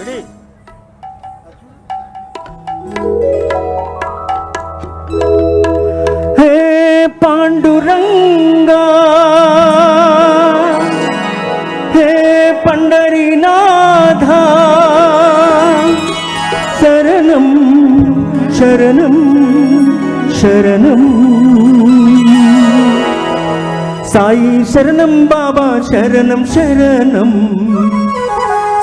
Ready hey Panduranga హే పండరీనాథ శరణం శరణం శరణం సాయి శరణం బాబా శరణం శరణం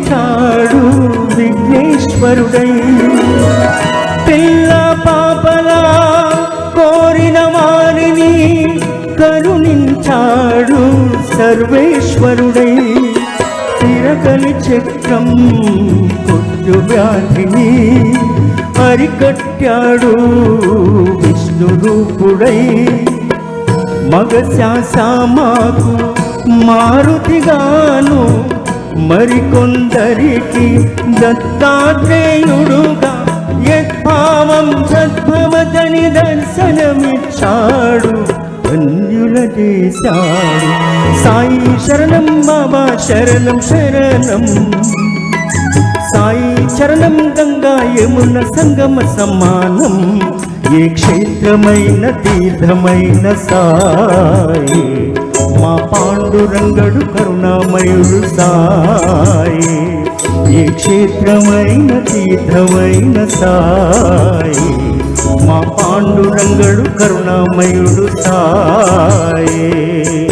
అగుపించాడు విఘ్నేశ్వరుడై పిల్ల పాపలా కోరిన వారిని కరుణించాడు సర్వేశ్వరుడై తిరగలి చక్రం కొట్టు వ్యాధిని అరికట్టాడు విష్ణు రూపుడై. మగశాసమాకు మారుతిగాను మరికొందరికి దత్తాత్రేయుడుగా యద్భావం సద్భవతని దర్శనమిచ్చాడు ధన్యుల చేశాడు. సాయి శరణం బాబా శరణం శరణం. సాయి చరణం గంగా యమున సంగమ సమానం. ఏ క్షేత్రమైన తీర్థమైన సాయి. పాండురంగడు కరుణామయుడు సాయి. ఏ క్షేత్రమైన తీర్థమైన సాయి. మా పాండురంగడు కరుణామయుడు సాయే.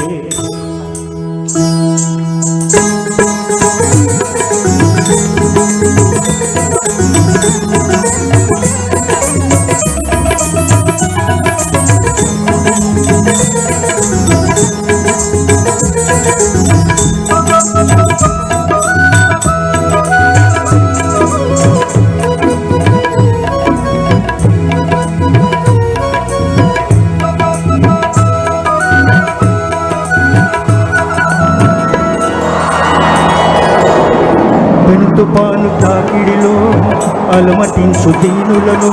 అలమటించు దీనులను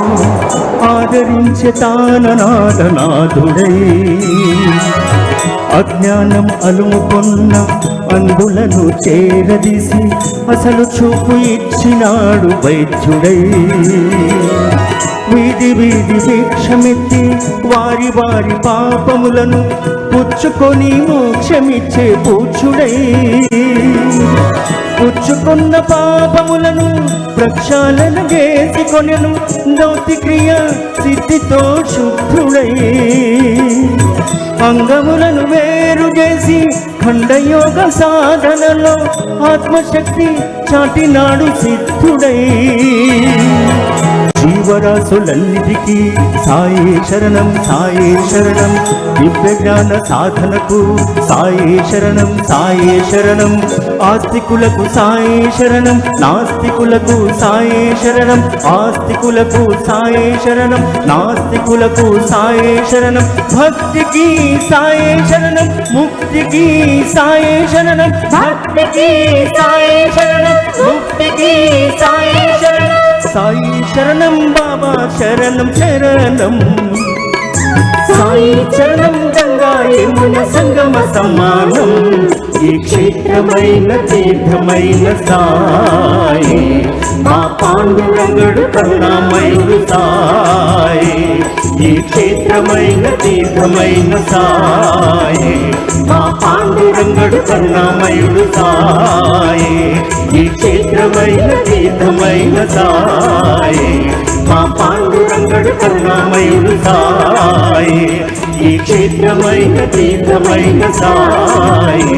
ఆదరించే తాననాథనాథుడై. అజ్ఞానం అలుముకున్న అందులను చేరదీసి అసలు చూపు ఇచ్చినాడు వైద్యుడై. వీధి వీధి భిక్షమెత్తి వారి వారి పాపములను పుచ్చుకొని మోక్షమిచ్చే పూచుడై. పుచ్చుకున్న పాపములను ప్రక్షాళన చేసుకొనెను. దౌతిక్రియ సిద్ధితో శుద్ధుడై అంగములను వేరు చేసి ఖండయోగ సాధనలో ఆత్మశక్తి చాటినాడు సిద్ధుడై. జీవరాశులన్నిటికీ సాయే శరణం సాయే శరణం. దివ్య జ్ఞాన సాధనకు సాయే శరణం సాయే శరణం. ఆస్తికులకు సాయే శరణం నాస్తికులకు సాయే శరణం. ఆస్తికులకు సాయే శరణం నాస్తికులకు సాయే శరణం. భక్తికి సాయే శరణం ముక్తికి సాయే శరణం. భక్తికి సాయే శరణం ముక్తికి సాయే శరణం. సాయి శరణం బాబా శరణం శరణం. సాయి చరణం గంగా యమున సంగమ సమానం. ఈ క్షేత్రమైన తీర్థమైన సాయి. మా పాండురంగడు కరుణామయుడు సాయి. ఈ క్షేత్రమైన తీర్థమైన సాయి. మా పాండురంగడు కరుణామయుడు సాయి. ఈ క్షేత్రమైన తీర్థమైన సాయి. మా పాండు పాండురంగడు కరుణామయుడు సాయి. ఈ క్షేత్రమైన తీర్థమైన సాయి.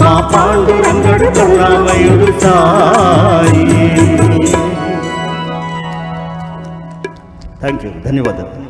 మా పాండురంగడు కరుణామయుడు సాయి. థ్యాంక్ యూ ధన్యవాదాలు.